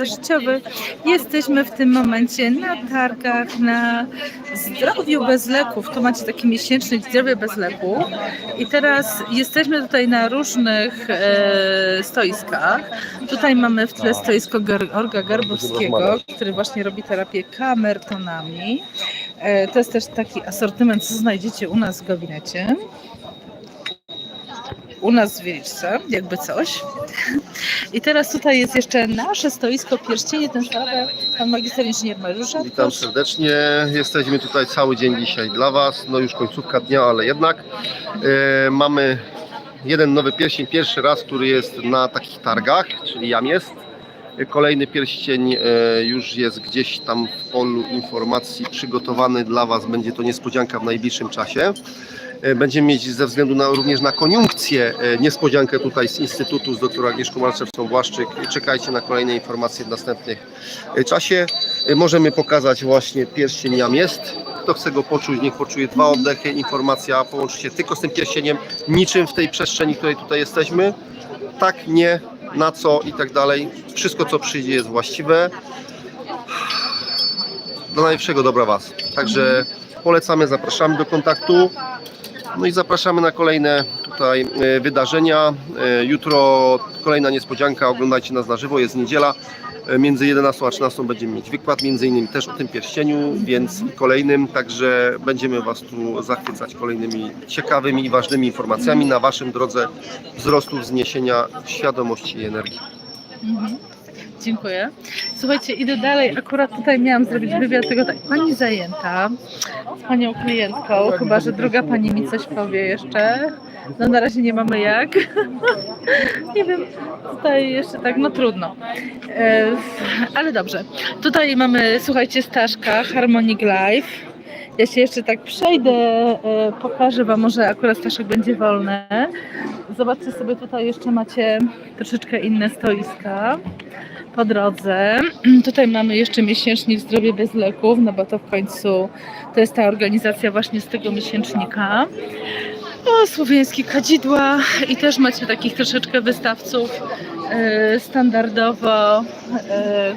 życiowy. Jesteśmy w tym momencie na targach na zdrowiu bez leków. Tu macie taki miesięcznik zdrowie bez leku. I teraz jesteśmy tutaj na różnych e, stoiskach. Tutaj mamy w tle stoisko Orga Garbowskiego, który właśnie robi terapię kamertonami. E, to jest też taki asortyment, co znajdziecie u nas w gabinecie. U nas w Wieliczce, jakby coś. I teraz tutaj jest jeszcze nasze stoisko pierścienie tęczowe. Pan magister inżynier Mariusz Witam serdecznie. Jesteśmy tutaj cały dzień dzisiaj dla Was. No już końcówka dnia, ale jednak e, mamy jeden nowy pierścień, pierwszy raz, który jest na takich targach, czyli jam jest. Kolejny pierścień e, już jest gdzieś tam w polu informacji przygotowany dla Was. Będzie to niespodzianka w najbliższym czasie. E, Będziemy mieć ze względu na, również na koniunkcję e, niespodziankę tutaj z Instytutu z dr Agnieszką Malczewską-Błaszczyk. Czekajcie na kolejne informacje w następnych e, czasie. Możemy pokazać właśnie pierścień jam jest. Kto chce go poczuć, niech poczuje dwa oddechy. Informacja połączy się tylko z tym pierścieniem, niczym w tej przestrzeni, w której tutaj jesteśmy. Tak, nie, na co i tak dalej. Wszystko, co przyjdzie, jest właściwe. Do najlepszego dobra Was. Także polecamy, zapraszamy do kontaktu. No i zapraszamy na kolejne tutaj e, wydarzenia. E, Jutro kolejna niespodzianka, oglądajcie nas na żywo, jest niedziela. E, Między 11 a 13 będziemy mieć wykład, między innymi też o tym pierścieniu, więc kolejnym, także będziemy Was tu zachwycać kolejnymi ciekawymi i ważnymi informacjami na Waszym drodze wzrostu, wzniesienia świadomości i energii. Mhm. Dziękuję. Słuchajcie, idę dalej. Akurat tutaj miałam zrobić wywiad tego tak. Pani zajęta z panią klientką, chyba że druga pani mi coś powie jeszcze. No na razie nie mamy jak. nie wiem, tutaj jeszcze tak, no trudno. E, ale dobrze. Tutaj mamy, słuchajcie, Staszka, Harmonic Life. Ja się jeszcze tak przejdę, e, pokażę Wam, może akurat Staszek będzie wolny. Zobaczcie sobie, tutaj jeszcze macie troszeczkę inne stoiska po drodze. Tutaj mamy jeszcze miesięcznik Zdrowie bez leków, no bo to w końcu to jest ta organizacja właśnie z tego miesięcznika. O, słowiańskie kadzidła i też macie takich troszeczkę wystawców e, standardowo. E,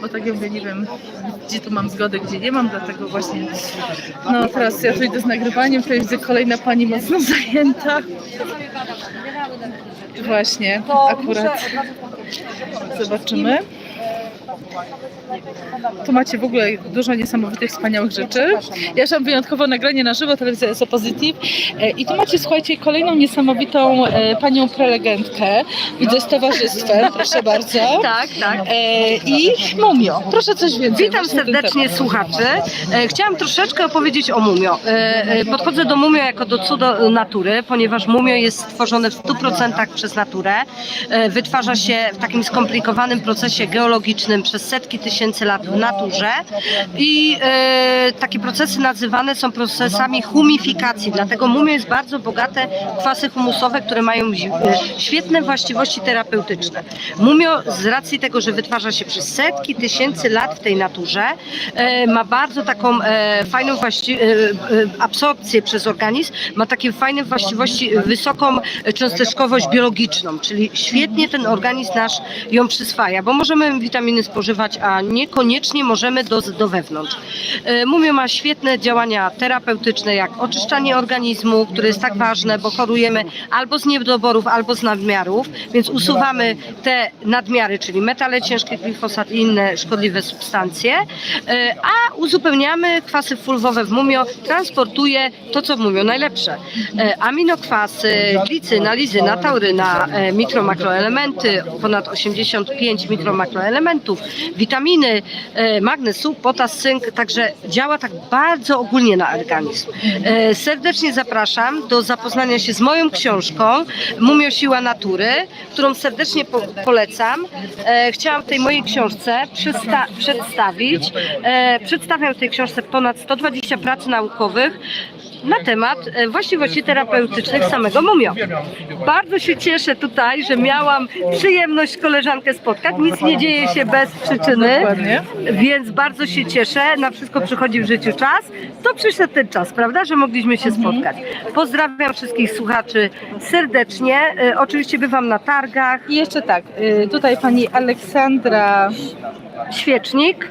bo tak jakby nie wiem, gdzie tu mam zgodę, gdzie nie mam, dlatego właśnie no teraz ja tu idę z nagrywaniem, to widzę kolejna pani mocno zajęta. Właśnie, akurat zobaczymy. Tu macie w ogóle dużo niesamowitych, wspaniałych rzeczy. Ja mam wyjątkowo nagranie na żywo, telewizja jest Positive. I tu macie, słuchajcie, kolejną niesamowitą e, panią prelegentkę. Widzę z towarzystwem, proszę bardzo. Tak, tak. E, I Mumio, proszę coś więcej. Witam serdecznie słuchaczy. E, Chciałam troszeczkę opowiedzieć o Mumio. Podchodzę do Mumio jako do cudo natury, ponieważ Mumio jest stworzone w 100% przez naturę. Wytwarza się w takim skomplikowanym procesie geologicznym przez setki tysięcy lat w naturze i e, takie procesy nazywane są procesami humifikacji. Dlatego Mumio jest bardzo bogate kwasy humusowe, które mają e, świetne właściwości terapeutyczne. Mumio z racji tego, że wytwarza się przez setki tysięcy lat w tej naturze, e, ma bardzo taką fajną właści- absorpcję przez organizm, ma takie fajne właściwości, wysoką cząsteczkowość biologiczną, czyli świetnie ten organizm nasz ją przyswaja, bo możemy witaminy spożywać, a niekoniecznie możemy do, do wewnątrz. E, Mumio ma świetne działania terapeutyczne, jak oczyszczanie organizmu, które jest tak ważne, bo chorujemy albo z niedoborów, albo z nadmiarów, więc usuwamy te nadmiary, czyli metale ciężkie, glifosat i inne szkodliwe substancje, e, a uzupełniamy kwasy fulwowe w mumio, transportuje to, co w mumio najlepsze. E, Aminokwasy, glicyna, lizyna, tauryna, e, mikro, makroelementy, ponad 85 mikro, makroelementów, witaminy, e, magnez, potas, cynk, także działa tak bardzo ogólnie na organizm. E, Serdecznie zapraszam do zapoznania się z moją książką Mumio Siła Natury, którą serdecznie po polecam. E, Chciałam w tej mojej książce przedstawić. Przedstawiam w tej książce ponad 120 prac naukowych na temat e, właściwości terapeutycznych samego mumio. Bardzo się cieszę tutaj, że miałam przyjemność koleżankę spotkać. Nic nie dzieje się bez przyczyny, więc bardzo się cieszę. Na wszystko przychodzi w życiu czas. To przyszedł ten czas, prawda, że mogliśmy się spotkać. Pozdrawiam wszystkich słuchaczy serdecznie. E, Oczywiście bywam na targach. I jeszcze tak, y, tutaj pani Aleksandra Świecznik.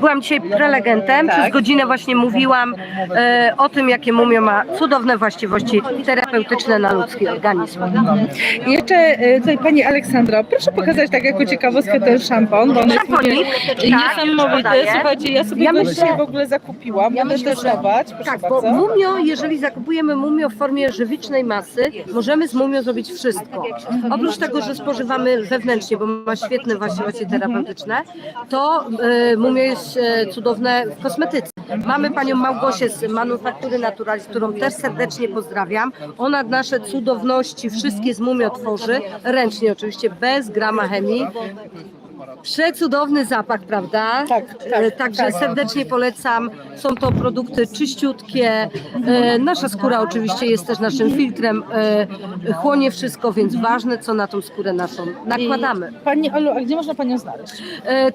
Byłam dzisiaj prelegentem. Tak. Przez godzinę właśnie mówiłam e, o tym, jakie mumio ma cudowne właściwości terapeutyczne na ludzki organizm. I jeszcze y, tutaj pani Aleksandro, proszę pokazać tak jako ciekawostkę ten szampon, bo on jest Szamponik, tak, niesamowity. podaję. Słuchajcie, ja sobie Ja go myślę- dzisiaj w ogóle zakupiłam, Ja będę myślę, że- testować, proszę Tak, bo bardzo. mumio, jeżeli zakupujemy mumio w formie żywicznej masy, możemy z mumio zrobić wszystko. Oprócz tego, że spożywamy wewnętrznie, bo ma świetne właściwości terapeutyczne, to e, mumio jest e, cudowne w kosmetyce. Mamy panią Małgosię z Manufaktury Naturalis, którą też serdecznie pozdrawiam. Ona nasze cudowności wszystkie z mumio tworzy, ręcznie oczywiście, bez grama chemii. Przecudowny zapach, prawda? Tak, tak, E, Także tak. serdecznie polecam. Są to produkty czyściutkie. E, Nasza skóra oczywiście jest też naszym filtrem. e, Chłonie wszystko, więc ważne, co na tą skórę naszą nakładamy. I Pani Olu, a gdzie można panią znaleźć?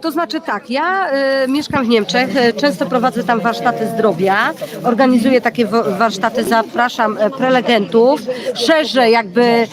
To znaczy tak, ja mieszkam w Niemczech, często prowadzę tam warsztaty zdrowia, organizuję takie wa- warsztaty, zapraszam prelegentów, szerzę jakby,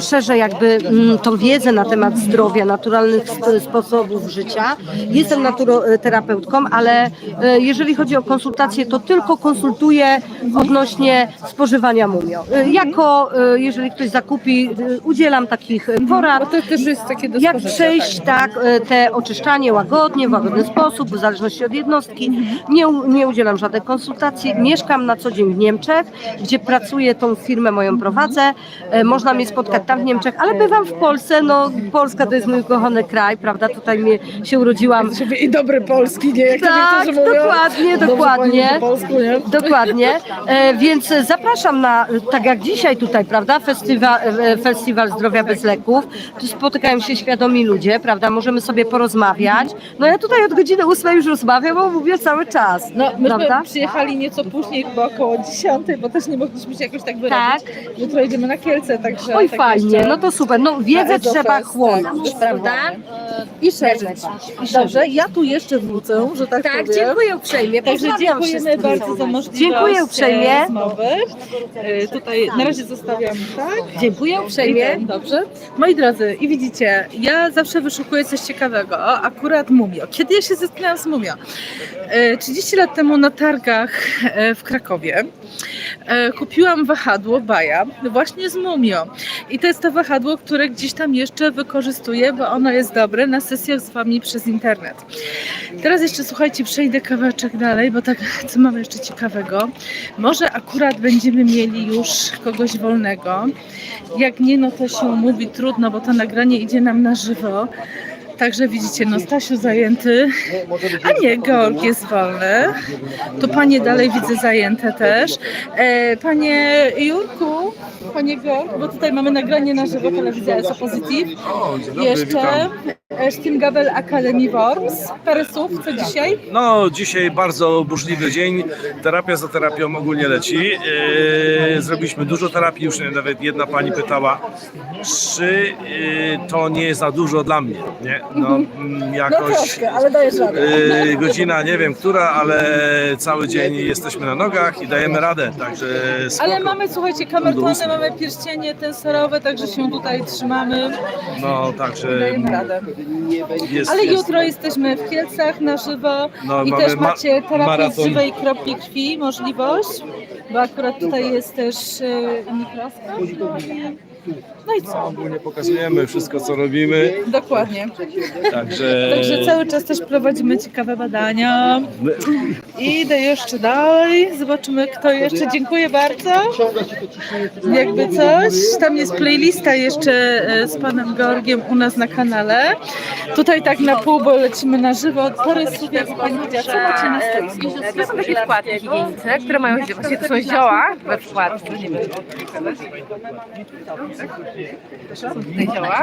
szerzę jakby mm, tą wiedzę na temat zdrowia, naturalnych sp- sposobów życia. Jestem naturoterapeutką, ale e, jeżeli chodzi o konsultacje, to tylko konsultuję odnośnie spożywania mumio. E, Jako, e, jeżeli ktoś zakupi, udzielam takich porad, Bo to też jest takie do jak przejść tak, e, te oczyszczanie łagodnie, w łagodny sposób, w zależności od jednostki. Nie, u- nie udzielam żadnych konsultacji. Mieszkam na co dzień w Niemczech, gdzie pracuję, tą firmę moją prowadzę. Można mnie spotkać tam w Niemczech, ale bywam w Polsce. No, Polska to jest mój kochany kraj, prawda? Tutaj mnie się urodziłam. I dobry polski, nie? Jak to Tak, niektórzy mówią. dokładnie, dokładnie. polsku, nie? Dokładnie, e, więc zapraszam na, tak jak dzisiaj tutaj, prawda, festiwal, e, festiwal Zdrowia bez leków, tu spotykają się świadomi ludzie, prawda, możemy sobie porozmawiać. No ja tutaj od godziny ósmej już rozmawiam, bo mówię cały czas, No, myśmy prawda? przyjechali nieco później, chyba około 10, bo też nie mogliśmy się jakoś tak wyrobić. Jutro jedziemy na Kielce, także... Oj tak fajnie, jeszcze- no to super, no wiedzę trzeba tak, chłonąć, prawda? I szerzyć. Dobrze, ja tu jeszcze wrócę, że tak, Tak, powiem. dziękuję uprzejmie, Także pozdrawiam dziękujemy bardzo za możliwość Dziękuję uprzejmie. e, rozmowy. E, Tutaj na razie zostawiam, tak? Dziękuję uprzejmie. I Dobrze. Moi drodzy, i widzicie, ja zawsze wyszukuję coś ciekawego, akurat mumio. Kiedy ja się zetknęłam z mumio? E, 30 lat temu na targach e, w Krakowie e, kupiłam wahadło Baja właśnie z mumio. I to jest to wahadło, które gdzieś tam jeszcze wykorzystuję, bo ono jest dobre na sesjach z Wami przez internet. Teraz jeszcze słuchajcie, przejdę kawałeczek dalej, bo tak, co mamy jeszcze ciekawego? Może akurat będziemy mieli już kogoś wolnego. Jak nie, no to się mówi trudno, bo to nagranie idzie nam na żywo. Także widzicie, no Stasiu zajęty, a nie, Georg jest wolny. Tu panie dalej widzę zajęte też. E, panie Jurku, panie Georg, bo tutaj mamy nagranie na żywo, telewizja SO Positive. Jeszcze Stingabel Academy Worms. Parę słów, co dzisiaj? No, dzisiaj bardzo burzliwy dzień. Terapia za terapią ogólnie leci. Yy, zrobiliśmy dużo terapii, już nawet jedna pani pytała, czy yy, to nie za dużo dla mnie, nie? No, mm, No jakoś... troszkę, ale dajesz radę. Yy, godzina nie wiem która, ale cały dzień jesteśmy na nogach i dajemy radę, także spoko. Ale mamy, słuchajcie, kamertony, mamy pierścienie tensorowe, także się tutaj trzymamy No, także dajemy radę. Jest, Ale jest. jutro jesteśmy w Kielcach na żywo No, i też ma- macie terapię z żywej kropli krwi, możliwość, bo akurat tutaj jest też e, mikroskop. No i co? Ogólnie pokazujemy wszystko, co robimy, Dokładnie. także... Także cały czas też prowadzimy ciekawe badania. Idę jeszcze dalej, zobaczymy kto jeszcze. Dziękuję bardzo. Jakby coś. Tam jest playlista jeszcze e, z panem Georgiem u nas na kanale. Tutaj tak na pół, bo lecimy na żywo. Słów, jak pani powiedziała, co macie na stoisku? To są takie wkładki higieniczne, które mają, właśnie to są zioła we wkładce, nie wiem, są tutaj zioła.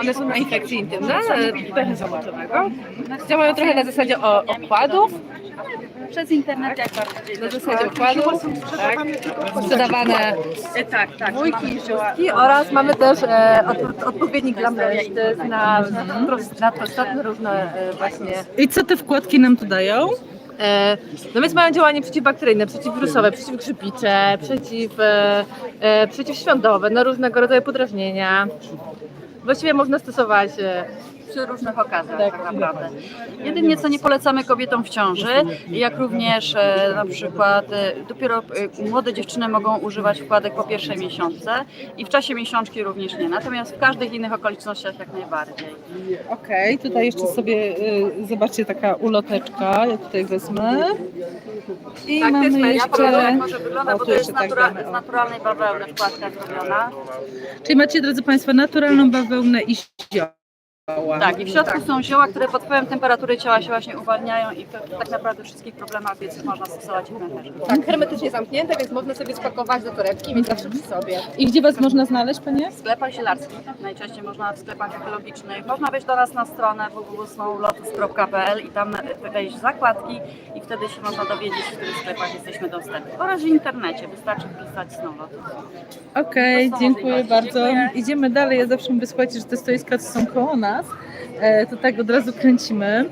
One są na infekcje intymne, e, pęcherza moczowego. Działają trochę na zasadzie o- okładów, Przez internet jak bardziej. Na zasadzie układu. Tak. Sprzedawane Tak, tak. dwójki i szóstki oraz mamy też e, od, odpowiednik dla mężczyzn na, na prostotne różne e, właśnie. I co te wkładki nam tu dają? E, no więc mają działanie przeciwbakteryjne, przeciwwirusowe, przeciwgrzybicze, przeciw, e, e, przeciwświądowe, na różnego rodzaju podrażnienia. Właściwie można stosować Przy różnych okazjach Tak. naprawdę. Jedynie co nie polecamy kobietom w ciąży, jak również e, na przykład e, dopiero e, młode dziewczyny mogą używać wkładek po pierwszej miesiączce i w czasie miesiączki również nie. Natomiast w każdych innych okolicznościach jak najbardziej. Okej, tutaj jeszcze sobie, y, zobaczcie, taka uloteczka, ja tutaj wezmę. I Tak, to jest mamy media, Pokażę, jeszcze... jak może wygląda, O, bo tu to jest jeszcze tak natura- damy, o. z naturalnej bawełny wkładka zrobiona. Czyli macie, drodzy Państwo, naturalną bawełnę i zioła. Tak, i w środku są zioła, które pod wpływem temperatury ciała się właśnie uwalniają i w- tak naprawdę wszystkich problemach więc można stosować ich węcherz. tak, hermetycznie zamknięte, więc można sobie spakować do torebki i mieć zawsze przy sobie. I gdzie Was można znaleźć, Panie? W sklepach zielarskich, najczęściej można w sklepach ekologicznych. Można wejść do nas na stronę www.lotus.pl i tam wejść w zakładki i wtedy się można dowiedzieć, w których sklepach jesteśmy dostępni. Oraz w internecie, wystarczy wpisać Snow Lotus. Okej, To dziękuję możliwości. bardzo. Dziękuję. Idziemy dalej. Ja zawsze mówię, słuchajcie, że te stoiska co są koło nas, e, to tak od razu kręcimy.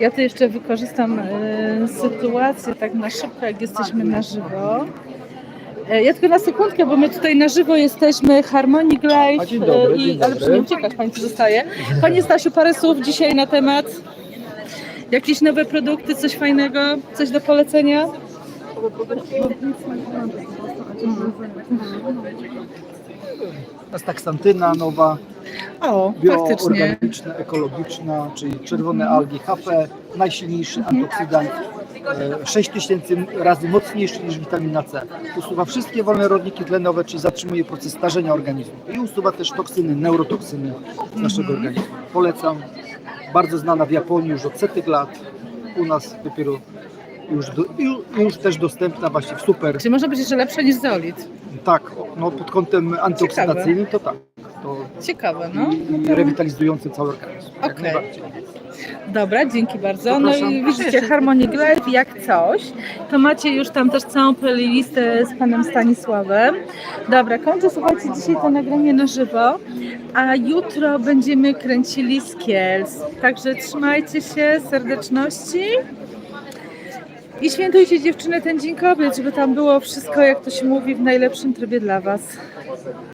Ja tu jeszcze wykorzystam e, sytuację tak na szybko, jak jesteśmy na żywo. E, Ja tylko na sekundkę, bo my tutaj na żywo jesteśmy, Harmonic dzień dobry, i, dzień ale przy nie uciekać, Pani tu zostaje. Panie Stasiu, parę słów dzisiaj na temat jakieś nowe produkty, coś fajnego, coś do polecenia? Astaksantyna nowa, O, bioorganiczna, ekologiczna, czyli czerwone algi HP, najsilniejszy antyoksydant, e, 6000 razy mocniejszy niż witamina C. Usuwa wszystkie wolne rodniki tlenowe, czyli zatrzymuje proces starzenia organizmu i usuwa też toksyny, neurotoksyny z naszego organizmu. Polecam. Bardzo znana w Japonii już od setek lat. U nas dopiero już, do, już, też dostępna właśnie w super Czy może być jeszcze lepsze niż zeolit? Tak, no pod kątem antyoksydacyjnym to tak. To Ciekawe, no. i rewitalizującym cały organizm. Okej. Dobra, dzięki bardzo. No i widzicie Harmonic Life jak coś, to macie już tam też całą playlistę z panem Stanisławem. Dobra, kończę słuchajcie dzisiaj to nagranie na żywo, a jutro będziemy kręcili z Kielc. Także trzymajcie się, serdeczności. I świętujcie dziewczyny ten Dzień Kobiet, żeby tam było wszystko, jak to się mówi, w najlepszym trybie dla Was.